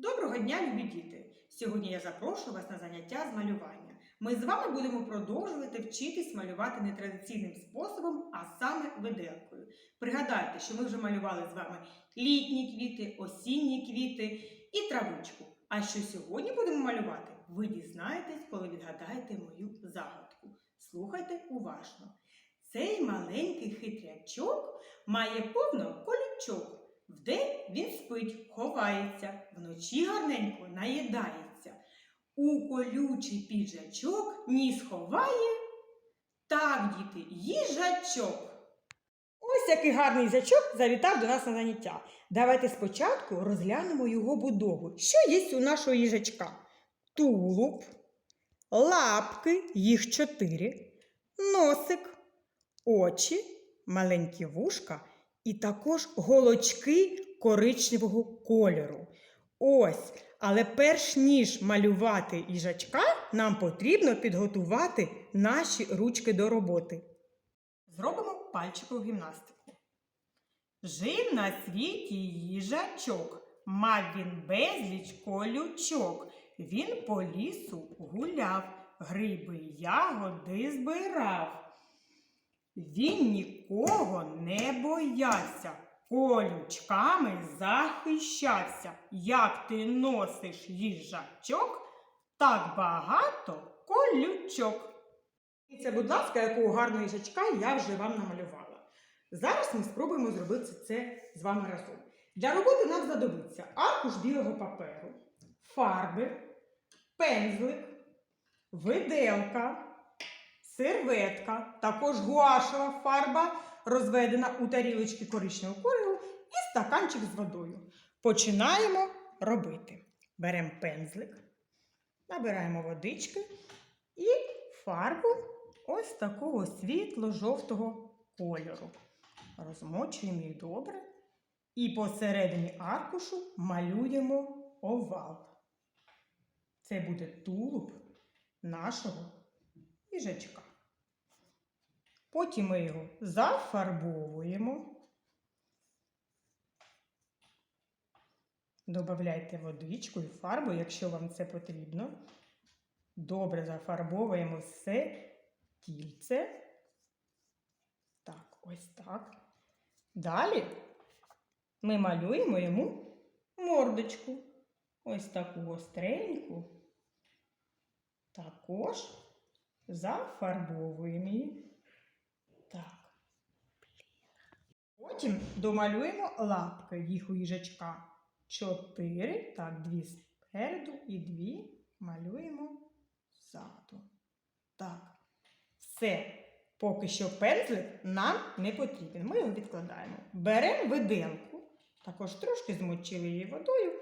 Доброго дня, любі діти! Сьогодні я запрошую вас на заняття з малювання. Ми з вами будемо продовжувати вчитись малювати нетрадиційним способом, а саме виделкою. Пригадайте, що ми вже малювали з вами літні квіти, осінні квіти і травичку. А що сьогодні будемо малювати, ви дізнаєтесь, коли відгадаєте мою загадку. Слухайте уважно. Цей маленький хитрячок має повно колючок. Вдень він спить, ховається, вночі гарненько наїдається. У колючий піджачок ніс ховає. Так, діти, їжачок. Ось який гарний їжачок завітав до нас на заняття. Давайте спочатку розглянемо його будову. Що є у нашого їжачка? Тулуб, лапки, їх чотири, носик, очі, маленькі вушка і також голочки коричневого кольору. Ось, але перш ніж малювати їжачка, нам потрібно підготувати наші ручки до роботи. Зробимо пальчикову гімнастику. Жив на світі їжачок, мав він безліч колючок. Він по лісу гуляв, гриби ягоди збирав. Він нікого не боявся, колючками захищався. Як ти носиш їжачок, так багато колючок. І це, будь ласка, якого гарного їжачка я вже вам намалювала. Зараз ми спробуємо зробити це з вами разом. Для роботи нам знадобиться аркуш білого паперу, фарби, пензлик, виделка серветка, також гуашева фарба, розведена у тарілочки коричневого кольору і стаканчик з водою. Починаємо робити. Беремо пензлик, набираємо водички і фарбу ось такого світло-жовтого кольору. Розмочуємо їх добре. І посередині аркушу малюємо овал. Це буде тулуб нашого їжачка. Потім ми його зафарбовуємо. Добавляйте водичку і фарбу, якщо вам це потрібно. Добре зафарбовуємо все тільце. Так, ось так. Далі ми малюємо йому мордочку. Ось таку гостреньку. Також зафарбовуємо її. Так. Потім домалюємо лапки їх у їжачка. Чотири, так, дві спереду і дві малюємо ззаду. Так. Все. Поки що пензлик нам не потрібен. Ми його відкладаємо. Беремо виделку, також трошки змочили її водою.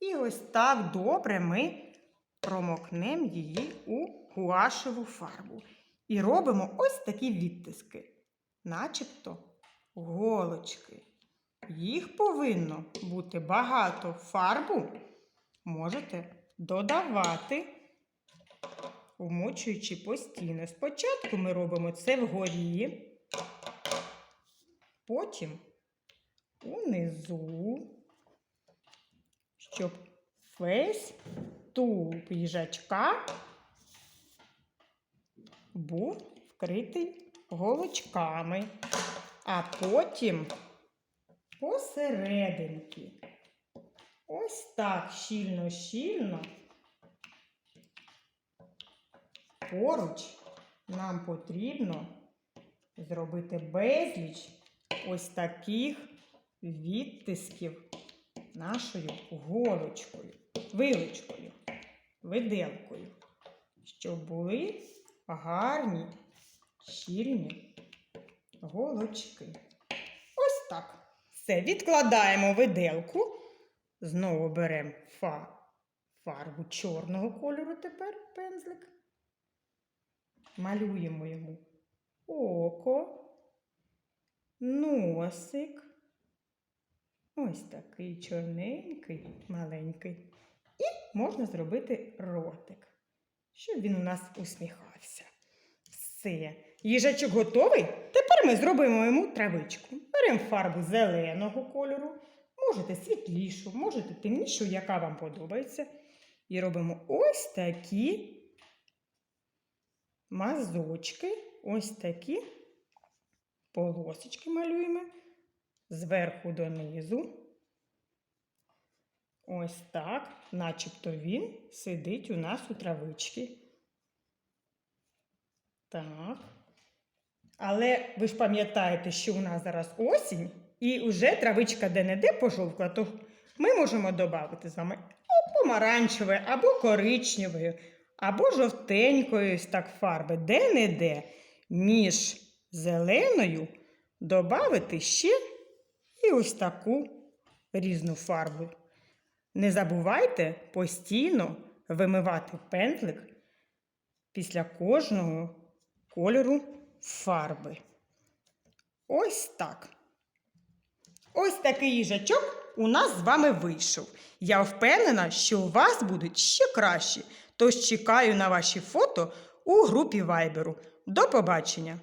І ось так добре ми промокнемо її у гуашеву фарбу. І робимо ось такі відтиски, начебто голочки. Їх повинно бути багато фарбу. Можете додавати, вмочуючи постійно. Спочатку ми робимо це вгорі, потім унизу, щоб весь тулуб їжачка був вкритий голочками, а потім посерединки. Ось так щільно-щільно. Поруч нам потрібно зробити безліч ось таких відтисків нашою голочкою, вилочкою, виделкою, щоб були гарні, щільні голочки. Ось так. Все, відкладаємо виделку. Знову беремо фа, фарбу чорного кольору тепер пензлик. Малюємо йому око, носик. Ось такий чорненький, маленький. І можна зробити ротик, щоб він у нас усміхався. Все. Їжачок готовий. Тепер ми зробимо йому травичку. Беремо фарбу зеленого кольору, Можете світлішу, можете темнішу, яка вам подобається. І робимо ось такі мазочки, ось такі полосочки малюємо зверху донизу. Ось так, начебто він сидить у нас у травичці. Так. Але ви ж пам'ятаєте, що у нас зараз осінь, і вже травичка де-не-де пожовкла, то ми можемо додати з вами або помаранчевої, або коричневої, або жовтенької ось так фарби, де-не-де між зеленою додати ще і ось таку різну фарбу. Не забувайте постійно вимивати пензлик після кожного кольору фарби. Ось так. Ось такий їжачок у нас з вами вийшов. Я впевнена, що у вас будуть ще кращі. Тож чекаю на ваші фото у групі Вайберу. До побачення!